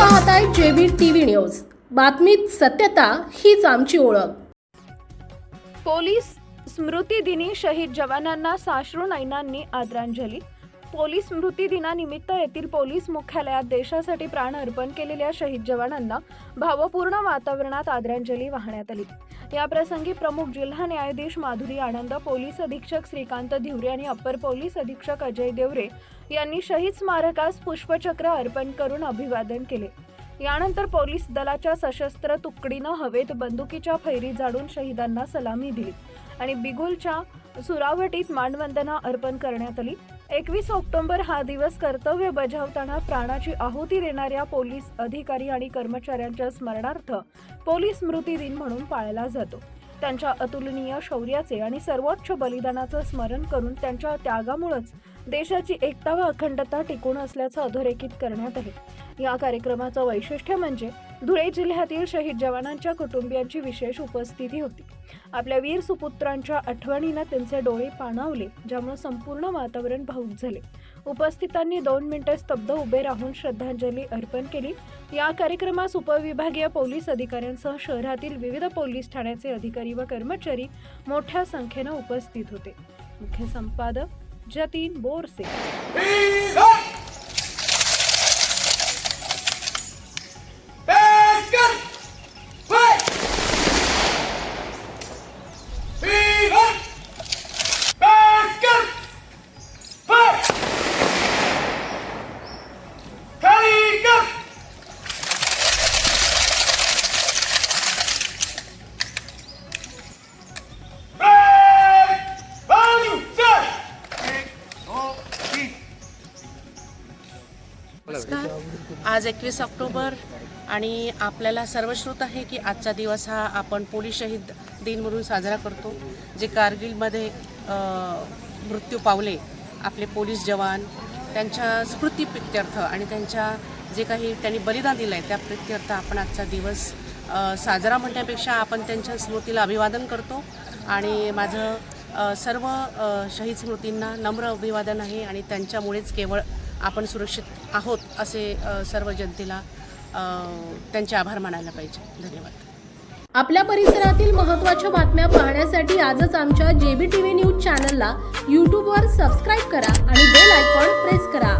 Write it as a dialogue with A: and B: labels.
A: पाहत आहे JB TV news. बातमीत सत्यता हीच आमची ओळख.
B: पोलीस स्मृती दिनी शहीद जवानांना साश्रू नैनांनी आदरांजली. पोलीस स्मृती दिनानिमित्त येथील पोलीस मुख्यालयात देशासाठी प्राण अर्पण केलेल्या शहीद जवानांना भावपूर्ण वातावरणात आदरांजली वाहण्यात आली. या प्रसंगी प्रमुख जिल्हा न्यायाधीश माधुरी आनंद पोलीस अधीक्षक श्रीकांत धिवरे आणि अप्पर पोलीस अधीक्षक अजय देवरे यांनी शहीद स्मारकास पुष्पचक्र अर्पण करून अभिवादन केले. यानंतर पोलीस दलाच्या सशस्त्र तुकडीनं हवेत बंदुकीच्या फैरी जाडून शहीदांना सलामी दिली आणि बिगुलच्या सुरावटीत मानवंदना अर्पण करण्यात आली. एकवीस ऑक्टोबर हा दिवस कर्तव्य बजावताना प्राणाची आहुती देणाऱ्या पोलीस अधिकारी आणि कर्मचाऱ्यांच्या स्मरणार्थ पोलीस स्मृती दिन म्हणून पाळला जातो. त्यांच्या अतुलनीय शौर्याचे आणि सर्वोच्च बलिदानाचं स्मरण करून त्यांच्या त्यागामुळेच देशाची एकता व अखंडता टिकून असल्याचं अधोरेखित करण्यात आले या कार्यक्रमाचं वैशिष्ट्य म्हणजे धुळे जिल्ह्यातील शहीद जवानांच्या कुटुंबियांची विशेष उपस्थिती होती. आपल्या वीर सुपुत्रांच्या आठवणीनं त्यांचे डोळे पाणावले ज्यामुळे संपूर्ण वातावरण भाऊक झाले. उपस्थितांनी दोन मिनिटे स्तब्ध उभे राहून श्रद्धांजली अर्पण केली. या कार्यक्रमास उपविभागीय पोलीस अधिकाऱ्यांसह शहरातील विविध पोलीस ठाण्याचे अधिकारी व कर्मचारी मोठ्या संख्येनं उपस्थित होते. मुख्य संपादक जतीन बोरसे
C: नमस्कार. आज एकवीस ऑक्टोबर आणि आपल्याला सर्वश्रुत आहे की आजचा दिवस हा आपण पोलीस शहीद दिन म्हणून साजरा करतो जे कारगिलमध्ये मृत्यू पावले आपले पोलीस जवान त्यांच्या स्मृती प्रित्यर्थ आणि त्यांच्या जे काही त्यांनी बलिदान दिलं आहे त्या प्रित्यर्थ आपण आजचा दिवस साजरा म्हणण्यापेक्षा आपण त्यांच्या स्मृतीला अभिवादन करतो. आणि माझं सर्व शहीद स्मृतींना नम्र अभिवादन आहे आणि त्यांच्यामुळेच केवळ आपण सुरक्षित आहोत असे सर्व जनतेला त्यांचे आभार मानायला पाहिजे. धन्यवाद.
A: आपल्या परिसरातील महत्त्वाच्या बातम्या पाहण्यासाठी आजच आमच्या जेबी टीव्ही न्यूज चॅनलला यूट्यूबवर सबस्क्राईब करा आणि बेल आयकॉन प्रेस करा.